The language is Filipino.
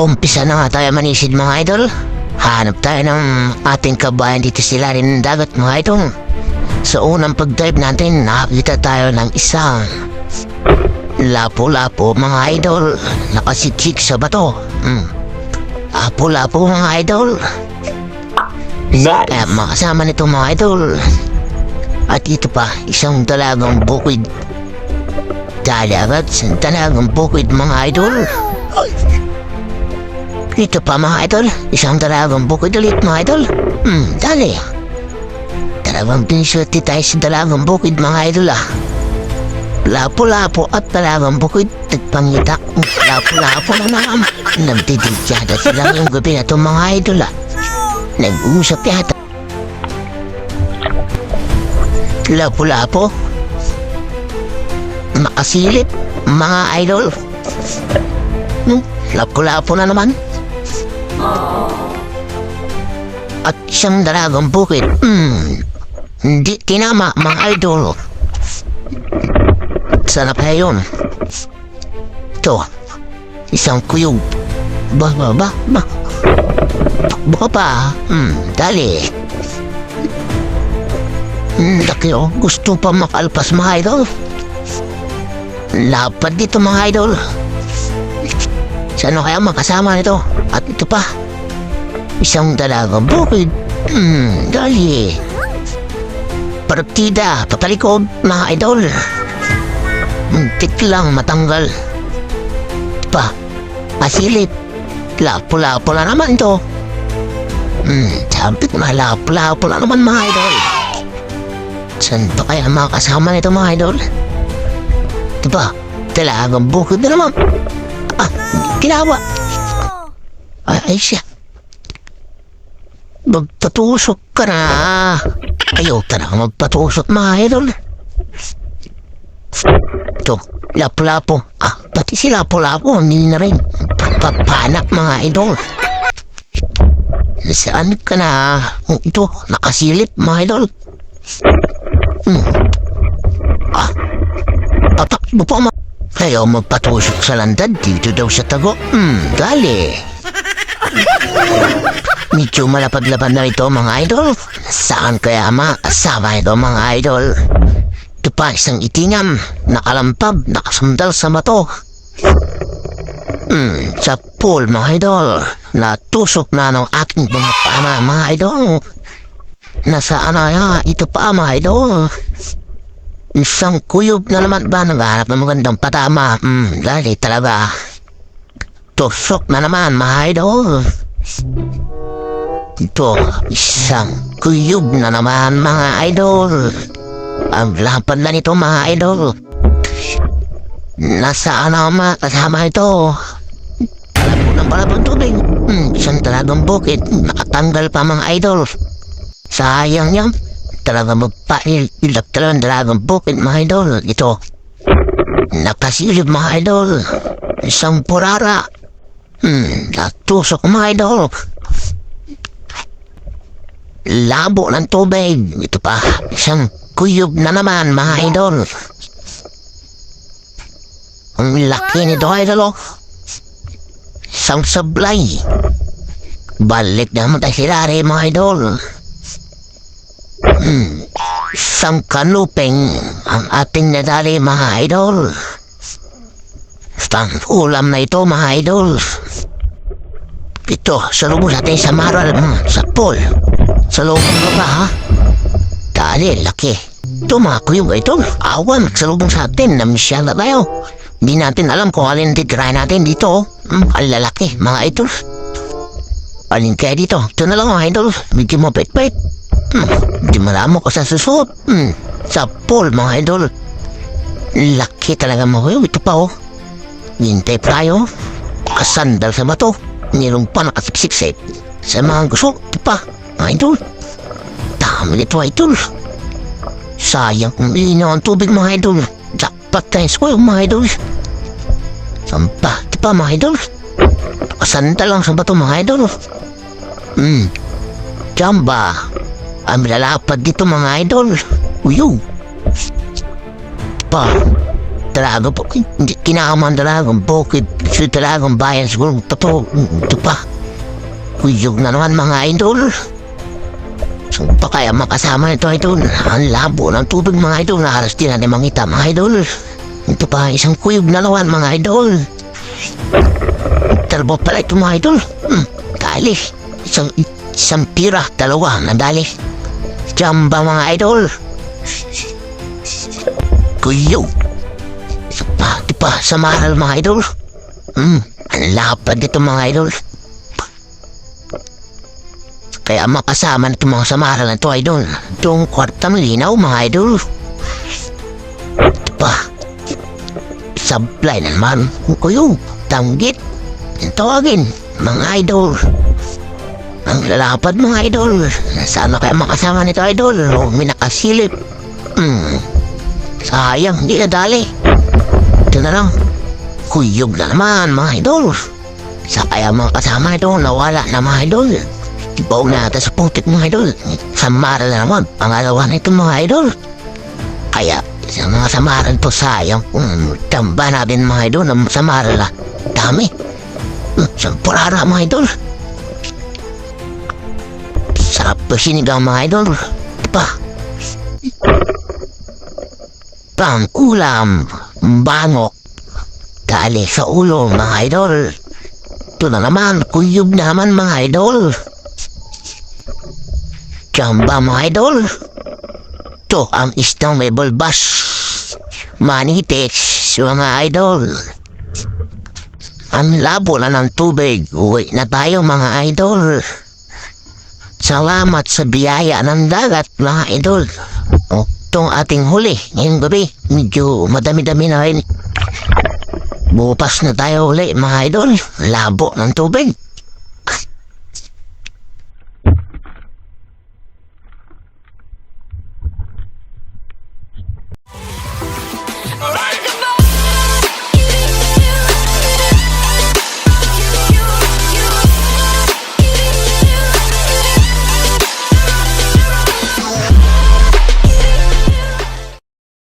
Umpisa na nga tayo manisid mga idol. Hanap tayo ng ating kabayan dito sila rin ng dagat mga idol. Sa unang pag-dive natin, nakakita tayo ng isang lapo-lapo mga idol. Nakasiksik sa bato. Hmm. Lapo-lapo mga idol. Nice! Kaya makasama nito mga idol. At ito pa, isang dalagang bukid. Dalagat sa dalagang bukid mga idol. Ito pa mga idol, isang dalagang bukid ulit mga idol. Hmm, dali. Dalawang pinswerte tayo sa dalagang bukid mga idol ah. Lapo-lapo at dalagang bukid nagpangitak. Lapo-lapo na naman. Nagtidigyada sila yung gabi na itong mga idol ah. Nag-uusap yata. Lapo-lapo. Makasilip, mga idol. Hmm, lapo-lapo na naman. At isang dalagang bukid. Hmm, hindi tinama, mga idol. Sana pa yun. Ito, isang kuyog. Ba, ba, ba, ba. Takbo pa. Hmm, dali. Hmm, laki oh. Gusto pa makalpas mga idol. Lapad dito mga idol. Saan kaya makasama nito? At ito pa. Isang dalagang bukid. Hmm, dali. Partida, patalikod, mga idol. Muntik lang matanggal. Pa, pasilip. Lapo-lapo na naman to. Hmm, sabi ko na lapo-lapo na naman mga idol. Saan ba kaya makasama nito mga idol? Ito ba? Talagang bukid na naman. Ah, ginawa. Ay, ay siya. Magpatusok ka na. Ayaw ka na magpatusok mga idol. Ito, lapo-lapo. Ah, pati si lapo-lapo, hindi na rin. Papanak mga idol. Saan ka na? Ito, nakasilip mga idol. Hmm. Ah, tatak mo pa ma... Ayaw magpatusok sa landad dito daw sa tago. Hmm, dali. Medyo malapad-lapad na ito mga idol. Saan kaya makasama ito mga idol? Ito pa isang itingam, nakalampab, nakasundal sa bato. Hmm, sa pool mga idol. Natusok na ng aking mga pana mga idol. Nasaan na? Ito pa mga idol. Isang kuyog na naman ba naghanap ng magandang patama? Hmm, dali talaga. Tusok na naman idol. Ito, isang kuyog na naman mga idol. Ang lapad na nito mga idol. Nasaan na mga kasama ito? Alam ng balabang tubig. Hmm, isang talagang bukid. Nakatanggal pa mga idol. Sayang yan. Talaga magpail. Ilap talagang dalagang bukid mga idol. Ito. Nakasilip mga idol. Isang purara. Hmm, natusok mga idol. Labo ng tubig. Ito pa. Isang kuyog na naman mga idol. Ang laki nito idol oh. Isang sablay. Balik naman tayo sila rin mga idol. Isang kanuping ang ating nadali mga idol. Isang ulam na ito mga idol. Ito, sa lubos natin sa maral, hmm, sa pool. Sa loob mo ba ha? Dali, laki. Ito mga kuyog ito. Awan, sa lubong sa atin, namisyal na tayo. Hindi natin alam kung alin titry natin dito. Hmm, ang lalaki, mga idol. Alin kaya dito? Ito na lang mga idol. Medyo mapait-pait. Hmm, hindi malamo ko sa susuot. Hmm, sa pool mga idol. Laki talaga mga kuyog. Ito pa oh. Hintay tayo. Kasandal sa bato. Mayroon pa nakasiksik sa mga gusto. Ito pa, mga idol. Dami nito idol. Sayang kung ilinaw ang tubig mga idol. Dapat tayo ko mga idol. Sampa, di pa mga idol. Nakasanta lang sa bato mga idol. Hmm. Jamba. Ang lalapad dito mga idol. Uyo. Pa. Dragon po, hindi kinakaman dragon, bukid, si dragon bayan siguro, totoo, ito pa. Kuyog na naman mga idol. So, pa kaya makasama nito idol? Ang labo ng tubig mga idol, nakaras din natin mangita mga idol. Ito pa, isang kuyog na naman mga idol. Talbo pala ito mga idol. Hmm, dali. Isang, isang tira, dalawa, nadali. Jamba mga idol. Kuyo. Isa pa, sa maral mga idol. Hmm, ang lapad dito mga idol. Kaya makasama na itong mga samaral na ito, idol. Itong kwartang linaw, mga idol. Ito pa. Supply na naman. Kuyo, tanggit. Ang tawagin, mga idol. Ang lalapad mga idol. Sana kaya makasama nito idol. O may nakasilip. Hmm. Sayang, di na dali. Ito na lang. Kuyog na naman mga idol. Sa kaya mga kasama nito nawala na mga idol. Ibaw na ata sa putik mga idol. Samara na naman. Pangalawa na ito mga idol. Kaya sa mga samaran to sayang. Hmm, tamba natin mga idol na samara na. Dami. Hmm, sampurara mga idol. Sarap to sinigang mga idol. Pa. Pang-ulam. Bangok. Dali sa ulo mga idol. Ito na naman. Kuyog naman mga idol. Chamba mga idol. Ito ang isang may bulbas. Manitis mga idol. Ang labo na ng tubig. Uwi na tayo mga idol. Salamat sa biyaya ng dagat, mga idol. O, itong ating huli ngayong gabi, medyo madami-dami na rin. Bukas na tayo uli, mga idol. Labo ng tubig.